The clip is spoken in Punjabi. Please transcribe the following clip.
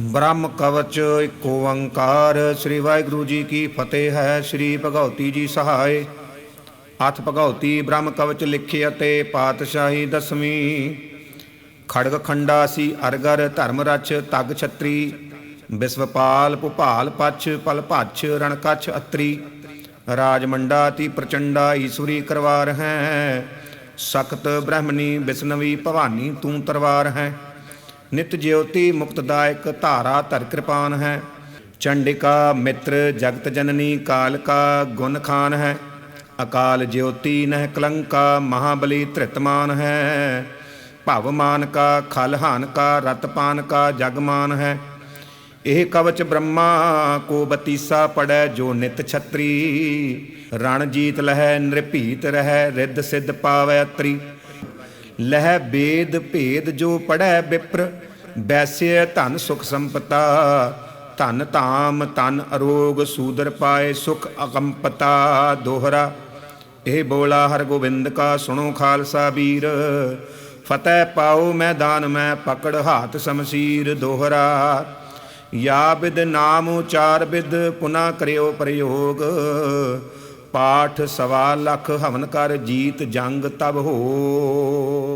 ਬ੍ਰਹਮ ਕਵਚ ਏਕ ਓੰਕਾਰ। ਸ੍ਰੀ ਵਾਹਿਗੁਰੂ ਜੀ ਕੀ ਫਤਿਹ ਹੈ, ਸ੍ਰੀ ਭਗਉਤੀ ਜੀ ਸਹਾਇ ਹੱਥ ਭਗਉਤੀ ਬ੍ਰਹਮ ਕਵਚ ਲਿਖੇ ਅਤੇ ਪਾਤਸ਼ਾਹੀ ਦਸਵੀਂ। ਖੜਗ ਖੰਡਾ ਸੀ ਅਰਗਰ ਧਰਮ ਰਚ ਤਗ ਛਤਰੀ। ਬਿਸਵਪਾਲ ਭੁਪਾਲ ਪਛ ਪਲ ਭਛ ਰਣ ਅਤਰੀ। ਰਾਜ ਮੰਡਾ ਤੀ ਪ੍ਰਚੰਡਾ ਈਸ਼ਵਰੀ ਕਰਵਾਰ ਹੈ। ਸਖਤ ਬ੍ਰਹਮਣੀ ਬਿਸਨਵੀ ਭਵਾਨੀ ਤੂੰ ਤਰਵਾਰ ਹੈ। ਨਿਤ ਜਿਉਤੀ ਮੁਕਤਦਾਇਕ ਧਾਰਾ ਧਰ ਕਿਰਪਾਨ ਹੈ। ਚੰਡਿਕਾ ਮਿੱਤਰ ਜਗਤ ਜਨਨੀ ਕਾਲਕਾ ਗੁਣ ਖਾਨ ਹੈ। ਅਕਾਲ ਜਿਉਤੀ ਨਹਿ ਕਲੰਕਾ ਮਹਾਬਲੀ ਧ੍ਰਿਤਮਾਨ ਹੈ। ਭਵਮਾਨ ਕਾ ਖਲਹਾਨ ਕਾ ਰਤਪਾਨ ਕਾ ਜਗਮਾਨ ਹੈ। ਇਹ ਕਵਚ ਬ੍ਰਹਮਾ, ਕੋ ਬਤੀਸਾ ਪੜੈ ਜੋ ਨਿਤ ਛਤਰੀ। ਰਣ ਜੀਤ ਲਹੈ, ਨਿਰਭੀਤ ਰਹੈ, ਰਿੱਧ ਸਿੱਧ ਪਾਵੈ ਅਤਰੀ। ਲਹਿ ਬੇਦ ਭੇਦ ਜੋ ਪੜੈ ਵਿਪਰ ਬੈਸਿਆ ਧਨ ਸੁਖ ਸੰਪਤਾ। ਧਨ ਧਾਮ ਤਨ ਅਰੋਗ, ਸੂਦਰ ਪਾਏ ਸੁਖ ਅਕੰਪਤਾ। ਦੋਹਰਾ, ਇਹ ਬੋਲਾ ਹਰ ਗੋਬਿੰਦ ਕਾ ਸੁਣੋ ਖਾਲਸਾ ਵੀਰ ਫਤਿਹ ਪਾਓ ਮੈਦਾਨ ਮੈਂ ਪਕੜ ਹਾਥ ਸਮਸੀਰ। ਦੋਹਰਾ, ਯਾ ਬਿਦ ਨਾਮ ਉਚਾਰ ਬਿਦ, ਪੁਨਾ ਕਰਿਓ ਪ੍ਰਯੋਗ। ਪਾਠ ਸਵਾ ਲੱਖ ਹਵਨ ਕਰ, ਜੀਤ ਜੰਗ ਤਬ ਹੋ।